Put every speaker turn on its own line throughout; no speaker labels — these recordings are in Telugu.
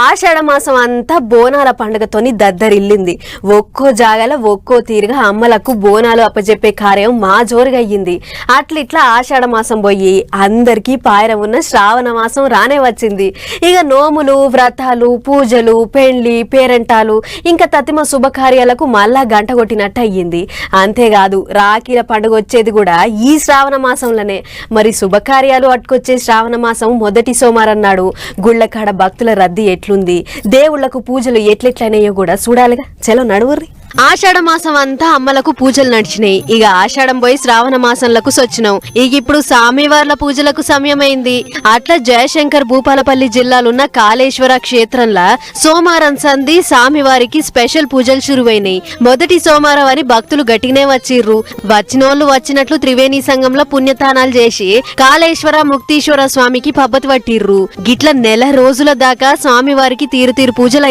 ఆషాఢ మాసం అంతా బోనాల పండుగతోని దద్దరిల్లింది. ఒక్కో జాగాల ఒక్కో తీరుగా అమ్మలకు బోనాలు అప్పజెప్పే కార్యం మా జోరుగా అయ్యింది అట్లిట్లా ఆషాఢ మాసం పోయి అందరికీ పాయరం ఉన్న శ్రావణ మాసం రానే వచ్చింది. ఇక నోములు వ్రతాలు పూజలు పెళ్ళి పేరంటాలు ఇంకా తతిమ శుభకార్యాలకు మళ్ళా గంట కొట్టినట్టు అయ్యింది అంతేకాదు రాఖీల పండుగ వచ్చేది కూడా ఈ శ్రావణ మాసంలోనే మరి శుభకార్యాలు అట్టుకొచ్చే శ్రావణ మాసం మొదటి సోమవారం నాడు గుళ్ళకాడ భక్తుల రద్దీ ఎట్లుంది? దేవుళ్ళకు పూజలు ఎట్లెట్లయినాయో కూడా చూడాలిగా. చలో నడువుర్రి. ఆషాఢ మాసం అంతా అమ్మలకు పూజలు నడిచినాయి. ఇక ఆషాఢం పోయి శ్రావణ మాసంలకు సొచ్చినాం. ఇక ఇప్పుడు స్వామివార్ల పూజలకు సమయమైంది. అట్లా జయశంకర్ భూపాలపల్లి జిల్లాలున్న కాళేశ్వర క్షేత్రంలో సోమవారం సంధి స్వామివారికి స్పెషల్ పూజలు శురువైనాయి. మొదటి సోమవారం అని భక్తులు గట్టినే వచ్చిర్రు. వచ్చినోళ్ళు వచ్చినట్లు త్రివేణి సంఘంలో పుణ్యతానాలు చేసి కాళేశ్వర ముక్తీశ్వర స్వామికి పబ్బతి పట్టిర్రు. గిట్ల నెల రోజుల దాకా స్వామివారికి తీరు తీరు పూజలు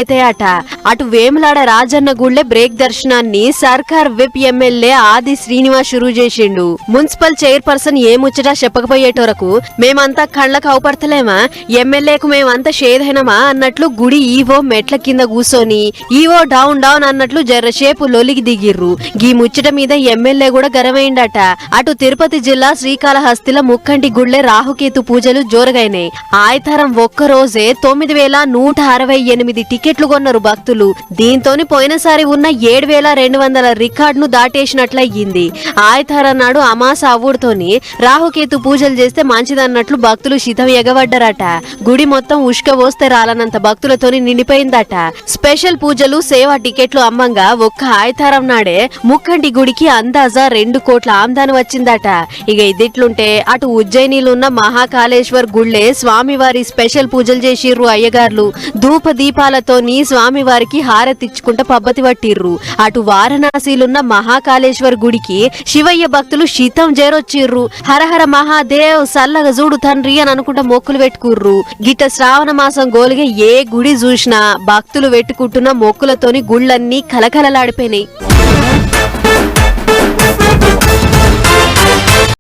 అటు వేములాడ రాజన్న గుళ్ళే బ్రేక్ దర్శనాన్ని సర్కార్ విప్ ఎమ్మెల్యే ఆది శ్రీనివాస్ షురూ చేసిండు. మున్సిపల్ చైర్పర్సన్ ఏ ముచ్చట చెప్పకపోయేటోరకు మేమంతా కళ్ళకు అవపడతలేమా ఎమ్మెల్యేకు మేమంతా షేదైనమా అన్నట్లు గుడి ఈవో మెట్ల కింద కూసోని ఈవో డౌన్ డౌన్ అన్నట్లు జర్రసేపు లొలికి దిగిర్రు. గీ ముచ్చట మీద ఎమ్మెల్యే కూడా గరమైండట అటు తిరుపతి జిల్లా శ్రీకాళహస్తిల ముక్కంటి గుళ్ళే రాహుకేతు పూజలు జోరగైనాయి. ఆయతరం ఒక్క రోజే తొమ్మిది వేల నూట అరవై ఎనిమిది టికెట్లు కొన్నారు భక్తులు. దీంతోని పోయినసారి ఉన్న ఏడు వేల రెండు వందల రికార్డును దాటేసినట్లయింది ఆయతారం నాడు అమాస అవ్వుడుతోని రాహుకేతు పూజలు చేస్తే మంచిదన్నట్లు భక్తులు శితం ఎగబడ్డారట. గుడి మొత్తం ఉష్క పోస్తే రాలనంత భక్తులతోని నిండిపోయిందట. స్పెషల్ పూజలు సేవా టికెట్లు అమ్మంగా ఒక్క ఆయతారం నాడే ముక్కంటి గుడికి అందాజా రెండు కోట్ల ఆమ్దాని వచ్చిందట. ఇక ఇదిట్లుంటే అటు ఉజ్జయినిలున్న మహాకాళేశ్వర్ గుళ్ళే స్వామివారి స్పెషల్ పూజలు చేసిర్రు అయ్యగార్లు. ధూప దీపాలతోని స్వామివారికి హారతిచ్చుకుంట పబ్బతి పట్టిర్రు. అటు వారణాసిలున్న మహాకాళేశ్వర్ గుడికి శివయ్య భక్తులు శీతం చేరొచ్చిర్రు హరహర మహాదేవ్ సల్లగ చూడు తండ్రి అని అనుకుంటా మొక్కులు పెట్టుకుర్రు. గిట్ట శ్రావణ మాసం గోలిగా ఏ గుడి చూసినా భక్తులు పెట్టుకుంటున్న మొక్కులతోని గుళ్ళన్నీ కలకలలాడిపోయినాయి.